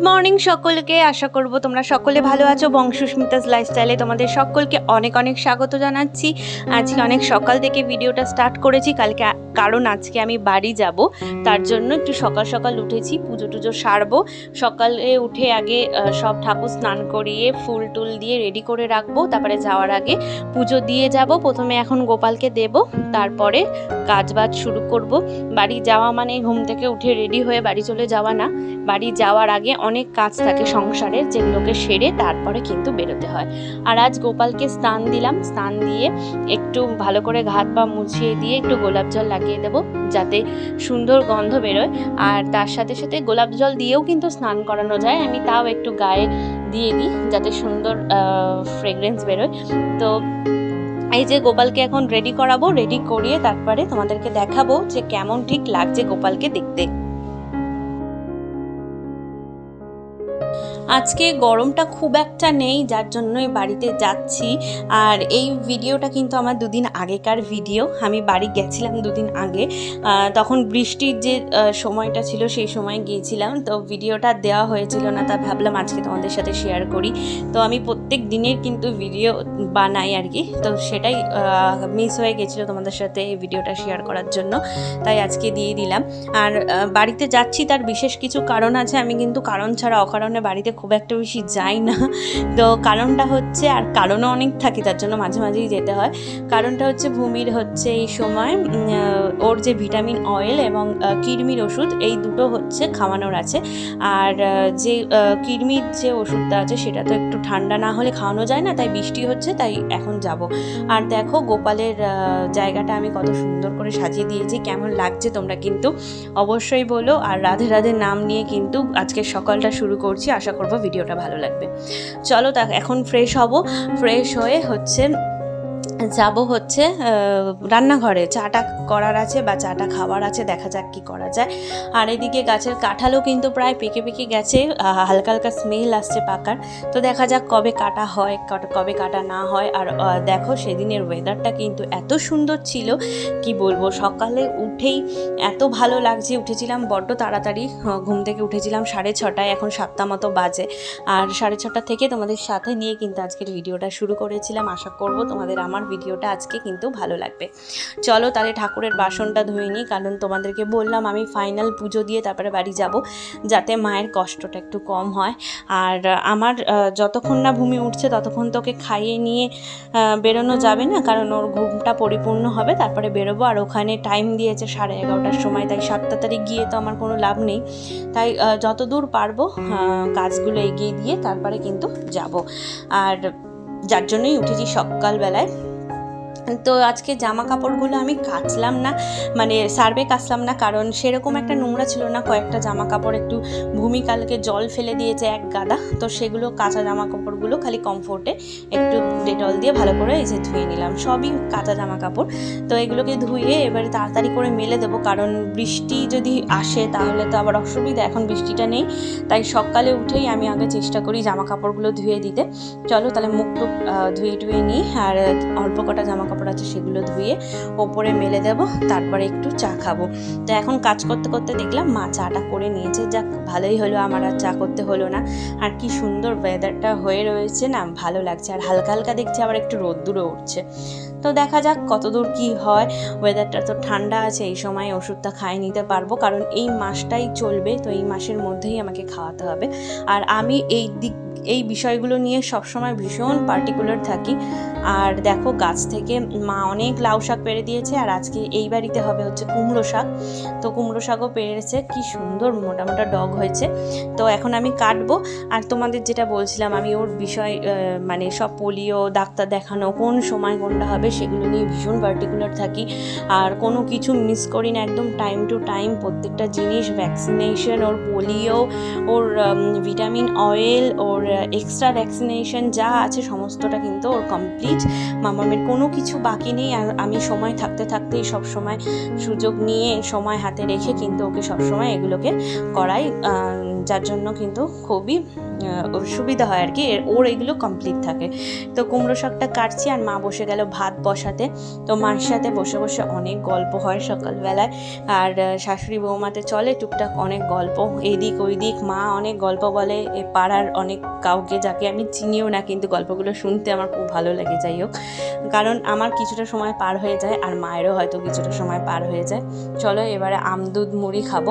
Morning সকলকে, আশা করব তোমরা সকলে ভালো আছো। বংশুস্মিতাস লাইফস্টাইলে তোমাদের সকলকে অনেক অনেক স্বাগত জানাচ্ছি। আজকে অনেক সকাল থেকে ভিডিওটা স্টার্ট করেছি। কালকে কারণ আজকে আমি বাড়ি যাব, তার জন্য একটু সকাল সকাল উঠেছি, পুজো টুজো সারবো। সকালে উঠে আগে সব ঠাকুর স্নান করিয়ে ফুল টুল দিয়ে রেডি করে রাখব, তারপরে যাওয়ার আগে পুজো দিয়ে যাব। প্রথমে এখন গোপালকে দেব, তারপরে কাজ বাজ শুরু করব। বাড়ি যাওয়া মানে ঘুম থেকে উঠে রেডি হয়ে বাড়ি চলে যাওয়া না। বাড়ি যাওয়ার আগে অনেক কাজ থাকে সংসারের, যেগুলোকে সেরে তারপরে কিন্তু বেরোতে হয়। আর আজ গোপালকে স্নান দিলাম, স্নান দিয়ে একটু ভালো করে ঘাত পা মুছিয়ে দিয়ে একটু গোলাপ জল লাগিয়ে দেবো যাতে সুন্দর গন্ধ বেরোয়। আর তার সাথে সাথে গোলাপ জল দিয়েও কিন্তু স্নান করানো যায়। আমি তাও একটু গায়ে দিয়ে দিই যাতে সুন্দর ফ্রেগরেন্স বেরোয়। তো এই যে গোপালকে এখন রেডি করাবো রেডি করিয়ে তারপরে তোমাদেরকে দেখাবো যে কেমন ঠিক লাগছে গোপালকে দেখতে। আজকে গরমটা খুব একটা নেই, যার জন্যই বাড়িতে যাচ্ছি। আর এই ভিডিওটা কিন্তু আমার দুদিন আগেকার ভিডিও। আমি বাড়ি গেছিলাম দুদিন আগে। তখন বৃষ্টির যে সময়টা ছিল সেই সময় গিয়েছিলাম। তো ভিডিওটা দেওয়া হয়েছিল না, তা ভাবলাম আজকে তোমাদের সাথে শেয়ার করি। তো আমি প্রত্যেক দিনের কিন্তু ভিডিও বানাই আর কি। তো সেটাই মিস হয়ে গেছিল তোমাদের সাথে এই ভিডিওটা শেয়ার করার জন্য। তাই আজকে দিয়ে দিলাম। আর বাড়িতে যাচ্ছি তার বিশেষ কিছু কারণ আছে। আমি কিন্তু কারণ ছাড়া অকারণে বাড়িতে খুব একটা বেশি যাই না। তো কারণটা হচ্ছে, আর কারণও অনেক থাকে, তার জন্য মাঝে মাঝেই যেতে হয়। কারণটা হচ্ছে ভূমির হচ্ছে এই সময় ওর যে ভিটামিন অয়েল এবং কিডনির ওষুধ, এই দুটো হচ্ছে খাওয়ানোর আছে। আর যে কিডনির যে ওষুধটা আছে, সেটা তো একটু ঠান্ডা না হলে খাওয়ানো যায় না, তাই বৃষ্টি হচ্ছে, তাই এখন যাব। আর দেখো, গোপালের জায়গাটা আমি কত সুন্দর করে সাজিয়ে দিয়েছি, কেমন লাগছে তোমরা কিন্তু অবশ্যই বলো। আর রাধে রাধে নাম নিয়ে কিন্তু আজকে সকালটা শুরু করছি, আশা করব ভিডিওটা ভালো লাগবে। চলো তা এখন ফ্রেশ হব। ফ্রেশ হয়ে হচ্ছে যাব হচ্ছে রান্নাঘরে। চাটা করার আছে বা চাটা খাওয়ার আছে, দেখা যাক কি করা যায়। আর এদিকে গাছের কাঁঠালও কিন্তু প্রায় পেকে পেকে গেছে হালকা হালকা স্মেল আসছে পাকার। তো দেখা যাক কবে কাটা হয় কবে কাটা না হয়। আর দেখো সেদিনের ওয়েদারটা কিন্তু এত সুন্দর ছিল, কি বলব, সকালে উঠেই এত ভালো লাগছে। উঠেছিলাম বড্ড তাড়াতাড়ি ঘুম থেকে উঠেছিলাম সাড়ে ছটায়, এখন সাতটা মতো বাজে। আর সাড়ে ছটা থেকে তোমাদের সাথে নিয়ে কিন্তু আজকের ভিডিওটা শুরু করেছিলাম। আশা করব তোমাদের আমার ভিডিওটা আজকে কিন্তু ভালো লাগবে। চলো তাহলে ঠাকুরের বাসনটা ধুয়ে নিই, কারণ তোমাদেরকে বললাম আমি ফাইনাল পুজো দিয়ে তারপরে বাড়ি যাব, যাতে মায়ের কষ্টটা একটু কম হয়। আর আমার যতক্ষণ না ভূমি উঠছে ততক্ষণ তোকে খাইয়ে নিয়ে বেরোনো যাবে না, কারণ ওর ঘুমটা পরিপূর্ণ হবে, তারপরে বেরোবো। আর ওখানে টাইম দিয়েছে সাড়ে এগারোটার সময়, তাই সাতটা তারিখ গিয়ে তো আমার কোনো লাভ নেই। তাই যত দূর পারব কাজগুলো এগিয়ে দিয়ে তারপরে কিন্তু যাব। আর যার জন্যই উঠেছি সকালবেলায়। তো আজকে জামা কাপড়গুলো আমি কাচলাম না মানে সার্ভে কাচলাম না, কারণ সেরকম একটা নোংরা ছিল না, কয়েকটা জামা কাপড় একটু ভূমিকালকে জল ফেলে দিয়েছে এক গাদা, তো সেগুলো কাঁচা জামা কাপড়গুলো খালি কমফোর্টে একটু ডেটল দিয়ে ভালো করে এই যে ধুয়ে নিলাম, সবই কাঁচা জামা কাপড় তো এগুলোকে ধুয়ে এবারে তাড়াতাড়ি করে মেলে দেবো, কারণ বৃষ্টি যদি আসে তাহলে তো আবার অসুবিধা, এখন বৃষ্টিটা নেই, তাই সকালে উঠেই আমি আগে চেষ্টা করি জামা কাপড়গুলো ধুয়ে দিতে। চলো তাহলে মুখ টুক ধুয়ে টুয়ে নিই, আর অল্প কটা জামা কাপড় আছে সেগুলো ধুয়ে ওপরে মেলে দেব, তারপরে একটু চা খাব। তো এখন কাজ করতে করতে দেখলাম মা চাটা করে নিয়েছে। যাক, ভালোই হলো, আমার আর চা করতে হলো না। আর কি সুন্দর ওয়েদারটা হয়ে রয়েছে না, ভালো লাগছে। আর হালকা হালকা দেখছি আবার একটু রোদ্দুরও উঠছে। তো দেখা যাক কতদূর কি হয়। ওয়েদারটা তো ঠান্ডা আছে, এই সময় ওষুধটা খাই নিতে পারব। কারণ এই মাসটাই চলবে, তো এই মাসের মধ্যেই আমাকে খাওয়াতে হবে। আর আমি এই দিক এই বিষয়গুলো নিয়ে সবসময় ভীষণ পার্টিকুলার থাকি। আর দেখো, গাছ থেকে মা অনেক লাউ শাক পেরে দিয়েছে, আর আজকে এই বাড়িতে হবে হচ্ছে কুমড়ো শাক। তো কুমড়ো শাকও পেরেছে, কি সুন্দর মোটা মোটা ডগ হয়েছে। তো এখন আমি কাটবো। আর তোমাদের যেটা বলছিলাম, আমি ওর বিষয় মানে সব পোলিও, ডাক্তার দেখানো, কোন সময় কোনটা হবে, সেগুলো নিয়ে ভীষণ পার্টিকুলার থাকি। আর কোনো কিছু মিস করি না, একদম টাইম টু টাইম প্রত্যেকটা জিনিস vaccination or polio or vitamin oil or extra vaccination যা আছে সমস্তটা কিন্তু ওর কমপ্লিট মামামের কোনো কিছু বাকি নেই আর আমি সময় থাকতে থাকতেই সব সময় সুযোগ নিয়ে সময় হাতে রেখে কিন্তু ওকে সবসময় এগুলোকে করাই যার জন্য কিন্তু খুবই সুবিধা হয় আর কি। ওর এগুলো কমপ্লিট থাকে। তো কুমড়ো শাকটা কাটছি আর মা বসে গেল ভাত বসাতে। তো মার সাথে বসে বসে অনেক গল্প হয় সকালবেলায়। আর শাশুড়ি বৌমাতে চলে টুকটাক অনেক গল্প। এদিক ওই দিক মা অনেক গল্প বলে। এ পাড়ার অনেক কাউকে যাকে আমি চিনিও না, কিন্তু গল্পগুলো শুনতে আমার খুব ভালো লাগে, যাই হোক। কারণ আমার কিছুটা সময় পার হয়ে যায় আর মায়েরও হয়তো কিছুটা সময় পার হয়ে যায়। চলো এবারে আম দুধ মুড়ি খাব।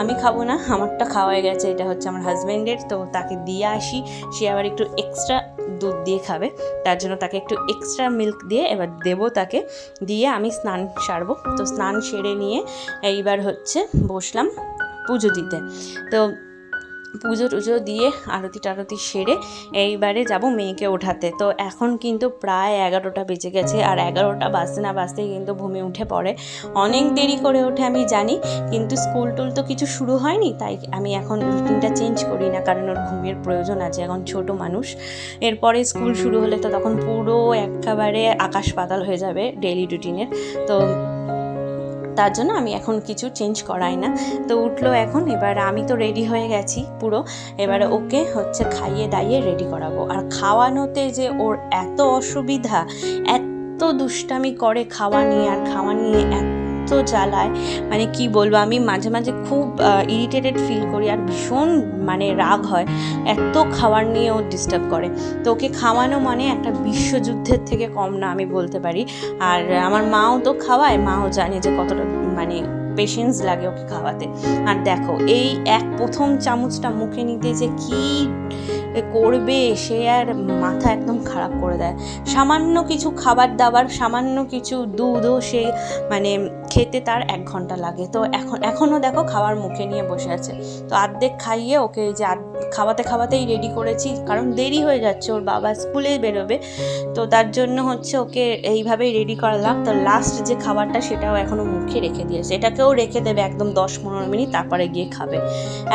আমি খাব না, আমারটা খাওয়া গেছে। এটা হচ্ছে আমার হাজব্যান্ডের তো তাকে দিয়ে আসি। সে আবার একটু এক্সট্রা দুধ দিয়ে খাবে। তার জন্য তাকে একটু এক্সট্রা মিল্ক দিয়ে এবার দেব তাকে। দিয়ে আমি স্নান সারবো। তো স্নান সেরে নিয়ে এইবার হচ্ছে বসলাম পুজো দিতে। তো পুজো টুজো দিয়ে আরতি টারতি সেরে এইবারে যাব মেয়েকে ওঠাতে। তো এখন কিন্তু প্রায় এগারোটা বেজে গেছে আর এগারোটা বাজতে না বাজতেই কিন্তু ভূমি উঠে পড়ে। অনেক দেরি করে ওঠে আমি জানি, কিন্তু স্কুল টুল তো কিছু শুরু হয়নি, তাই আমি এখন রুটিনটা চেঞ্জ করি না, কারণ ওর ঘুমের প্রয়োজন আছে, এখন ছোট মানুষ। এরপরে স্কুল শুরু হলে তো তখন পুরো একেবারে আকাশ পাতাল হয়ে যাবে ডেইলি রুটিনের তো তার জন্য আমি এখন কিছু চেঞ্জ করাই না। তো উঠল এখন এবার আমি তো রেডি হয়ে গেছি পুরো। এবারে ওকে হচ্ছে খাইয়ে দাইয়ে রেডি করাবো। আর খাওয়ানোতে যে ওর এত অসুবিধা এত দুষ্টামি করে খাওয়া নিয়ে আর খাওয়া নিয়ে এত জ্বালায় মানে কি বলব, আমি মাঝে মাঝে খুব ইরিটেটেড ফিল করি আর ভীষণ মানে রাগ হয়, এত খাওয়ার নিয়ে ও ডিস্টার্ব করে। তো ওকে খাওয়ানো মানে একটা বিশ্বযুদ্ধের থেকে কম না, আমি বলতে পারি। আর আমার মাও তো খাওয়ায়, মাও জানে যে কতটা মানে পেশেন্স লাগে ওকে খাওয়াতে। আর দেখো, এই এক প্রথম চামচটা মুখে নিতে যে কি করবে, সে আর মাথা একদম খারাপ করে দেয়। সামান্য কিছু খাবার দাবার, সামান্য কিছু দুধও সে মানে খেতে তার এক ঘণ্টা লাগে। তো এখন এখনও দেখো খাবার মুখে নিয়ে বসে আছে। তো আর্ধেক খাইয়ে ওকে এই যে খাওয়াতে খাওয়াতেই রেডি করেছি, কারণ দেরি হয়ে যাচ্ছে, ওর বাবা স্কুলে বেরোবে। তো তার জন্য হচ্ছে ওকে এইভাবেই রেডি করালাম। তো লাস্ট যে খাবারটা সেটাও এখনও মুখে রেখে দিয়েছে। এটাকেও রেখে দেবে একদম দশ পনেরো মিনিট, তারপরে গিয়ে খাবে।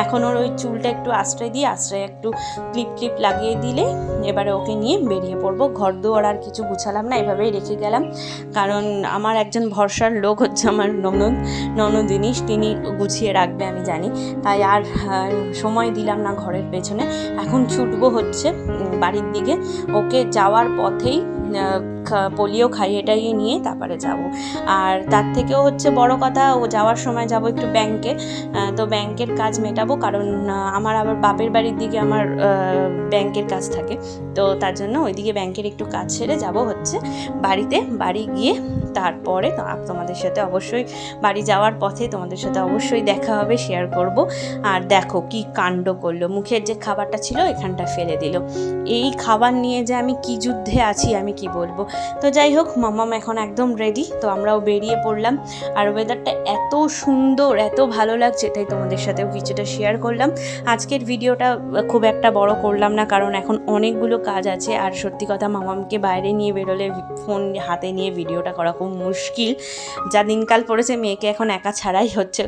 এখন ওর ওই চুলটা একটু আশ্রয় দিয়ে আশ্রয় একটু ক্লিপ ক্লিপ ক্লিপ লাগিয়ে দিলে এবারে ওকে নিয়ে বেরিয়ে পড়ব। ঘর দুয়ার আর কিছু গুছালাম না, এভাবেই রেখে গেলাম। কারণ আমার একজন ভরসার লোক হচ্ছে আমার ননদ। ননদিনিস তিনি গুছিয়ে রাখবে, আমি জানি। তাই আর সময় দিলাম না ঘরের পেছনে। এখন ছুটবো হচ্ছে বাড়ির দিকে। ওকে যাওয়ার পথেই পোলিও খাইয়ে টাইয়ে নিয়ে তারপরে যাব। আর তার থেকেও হচ্ছে বড় কথা, ও যাওয়ার সময় যাব একটু ব্যাংকে। তো ব্যাংকের কাজ মেটাবো, কারণ আমার আবার বাপের বাড়ির দিকে আমার ব্যাংকের কাজ থাকে। তো তার জন্য ওইদিকে ব্যাংকের একটু কাজ ছেড়ে যাব হচ্ছে বাড়িতে। বাড়ি গিয়ে তারপরে তোমাদের সাথে অবশ্যই বাড়ি যাওয়ার পথে তোমাদের সাথে অবশ্যই দেখা হবে শেয়ার করব। আর দেখো কি কাণ্ড করল, মুখের যে খাবারটা ছিল এখানটা ফেলে দিল। এই খাবার নিয়ে যে আমি কি যুদ্ধে আছি আমি কি বলব? তো যাই হোক মামাম এখন একদম রেডি তো আমরাও বেরিয়ে পড়লাম। আর ওয়েদারটা এত সুন্দর, এত ভালো লাগছে তাই তোমাদের সাথেও কিছুটা শেয়ার করলাম। আজকের ভিডিওটা খুব একটা বড় করলাম না, কারণ এখন অনেকগুলো কাজ আছে, আর সত্যি কথা মামামকে বাইরে নিয়ে বেরোলে ফোন হাতে নিয়ে ভিডিওটা করা খুব মুশকিল। যা দিনকাল পড়েছে, মেয়েকে এখন একা ছাড়াই হচ্ছে,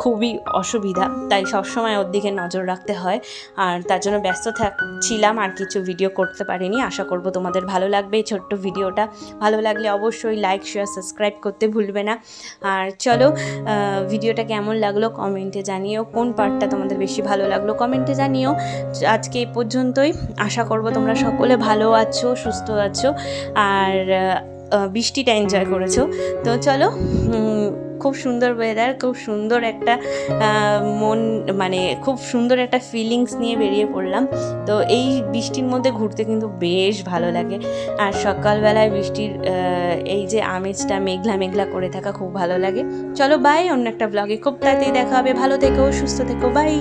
খুবই অসুবিধা। তাই সবসময় ওর দিকে নজর রাখতে হয়, আর তার জন্য ব্যস্ত থাকছিলাম, আর কিছু ভিডিও করতে পারিনি। আশা করব তোমাদের ভালো লাগবে এই ছোট্ট ভিডিওটা ভালো লাগলে অবশ্যই লাইক শেয়ার সাবস্ক্রাইব করতে ভুলবে না। আর চলো ভিডিওটা কেমন লাগল কমেন্টে জানিও। কোন পার্টটা তোমাদের বেশি ভালো লাগল কমেন্টে জানিও। আজকে এই পর্যন্তই। আশা করব তোমরা সকলে ভালো আছো, সুস্থ আছো, আর বৃষ্টিটা এনজয় করেছ। তো চলো খুব সুন্দর ওয়েদার খুব সুন্দর একটা মন মানে খুব সুন্দর একটা ফিলিংস নিয়ে বেরিয়ে পড়লাম। তো এই বৃষ্টির মধ্যে ঘুরতে কিন্তু বেশ ভালো লাগে। আর সকালবেলায় বৃষ্টির এই যে আমেজটা মেঘলা মেঘলা করে থাকা খুব ভালো লাগে। চলো বাই অন্য একটা ব্লগে খুব তাড়াতাড়ি দেখা হবে। ভালো থেকো, সুস্থ থেকো বাই